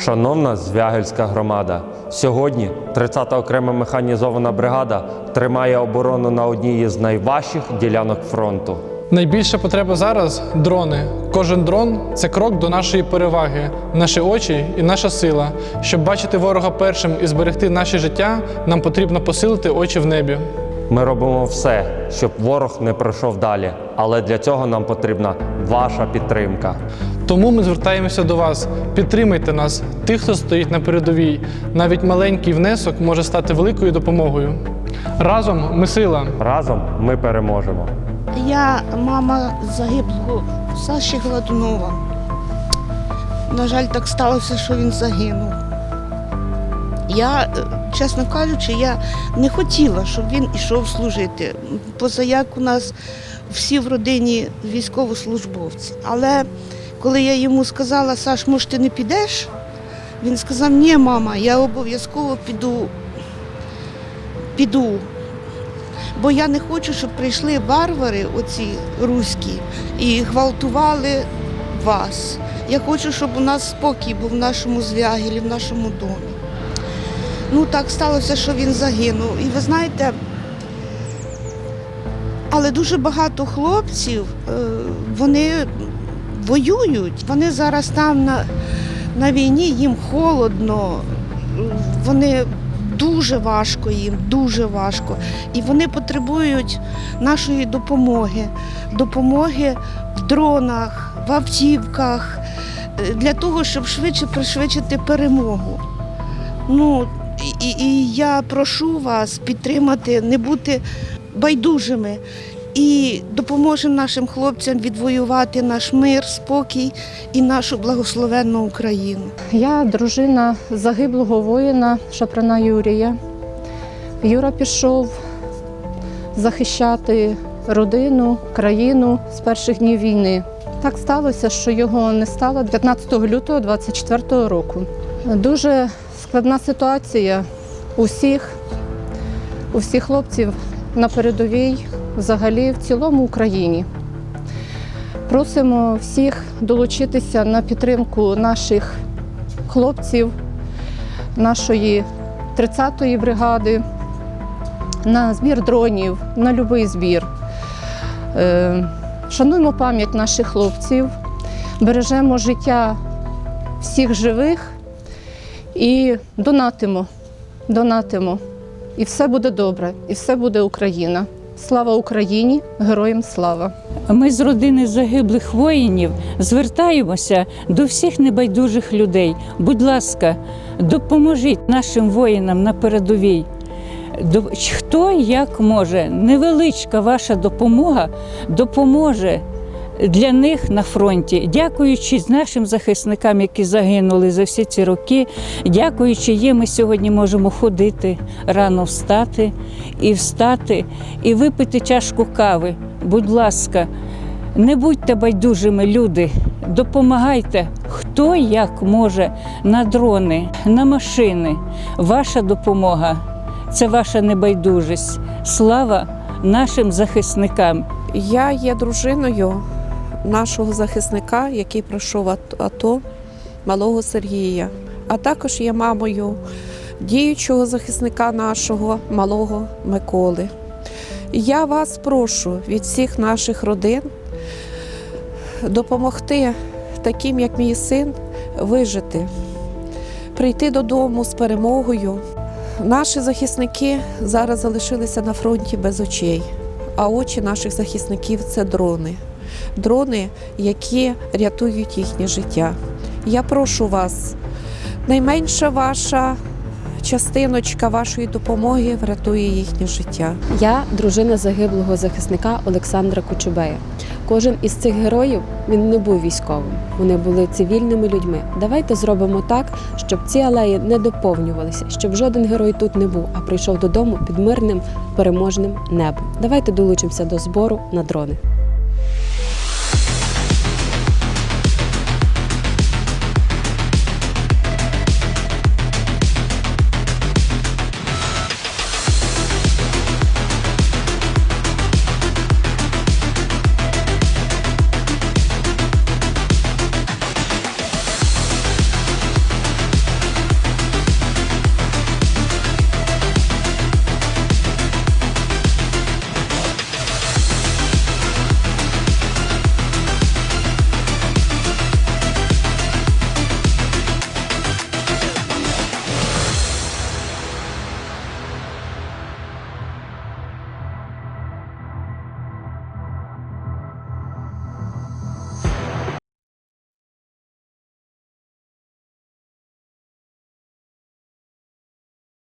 Шановна Звягельська громада, сьогодні 30-та окрема механізована бригада тримає оборону на одній із найважчих ділянок фронту. Найбільша потреба зараз дрони. Кожен дрон це крок до нашої переваги, наші очі і наша сила. Щоб бачити ворога першим і зберегти наше життя, нам потрібно посилити очі в небі. Ми робимо все, щоб ворог не пройшов далі, але для цього нам потрібна ваша підтримка. Тому ми звертаємося до вас. Підтримайте нас, тих, хто стоїть на передовій. Навіть маленький внесок може стати великою допомогою. Разом ми сила. Разом ми переможемо. Я мама загиблого Саші Гладунова. На жаль, так сталося, що він загинув. Я, е, чесно кажучи, я не хотіла, щоб він ішов служити. Поза як у нас всі в родині військовослужбовці. Але коли я йому сказала, Саш, може, ти не підеш? Він сказав, ні, мама, я обов'язково піду. Піду. Бо я не хочу, щоб прийшли варвари, оці руські, і гвалтували вас. Я хочу, щоб у нас спокій був в нашому звягілі, в нашому домі. Ну так сталося, що він загинув. І ви знаєте, але дуже багато хлопців, е, вони воюють, вони зараз там на, на війні, їм холодно, вони дуже важко їм, дуже важко. І вони потребують нашої допомоги, допомоги в дронах, в автівках, е, для того, щоб швидше пришвидшити перемогу. Ну, і, і, я прошу вас підтримати, не бути байдужими і допоможемо нашим хлопцям відвоювати наш мир, спокій і нашу благословенну Україну. Я дружина загиблого воїна Шапрана Юрія. Юра пішов захищати родину, країну з перших днів війни. Так сталося, що його не стало 15 лютого 24 року. Дуже складна ситуація у всіх, у всіх хлопців на передовій, взагалі в цілому Україні. Просимо всіх долучитися на підтримку наших хлопців, нашої 30-ї бригади, на збір дронів, на будь-який збір. Е, Шануємо пам'ять наших хлопців, бережемо життя всіх живих і донатимо, донатимо. І все буде добре, і все буде Україна. Слава Україні! Героям слава! Ми з родини загиблих воїнів звертаємося до всіх небайдужих людей. Будь ласка, допоможіть нашим воїнам на передовій. До- Хто як може, невеличка ваша допомога допоможе для них на фронті, дякуючи нашим захисникам, які загинули за всі ці роки, дякуючи їм, ми сьогодні можемо ходити, рано встати і встати, і випити чашку кави. Будь ласка, не будьте байдужими, люди, допомагайте, хто як може на дрони, на машини. Ваша допомога це ваша небайдужість. Слава нашим захисникам. Я є дружиною нашого захисника, який пройшов АТО, малого Сергія, а також є мамою діючого захисника нашого малого Миколи. Я вас прошу від всіх наших родин допомогти таким, як мій син, вижити, прийти додому з перемогою. Наші захисники зараз залишилися на фронті без очей, а очі наших захисників це дрони. Дрони, які рятують їхнє життя. Я прошу вас, найменша ваша частиночка вашої допомоги врятує їхнє життя. Я дружина загиблого захисника Олександра Кочубея. Кожен із цих героїв він не був військовим, вони були цивільними людьми. Давайте зробимо так, щоб ці алеї не доповнювалися, щоб жоден герой тут не був, а прийшов додому під мирним переможним небом. Давайте долучимося до збору на дрони.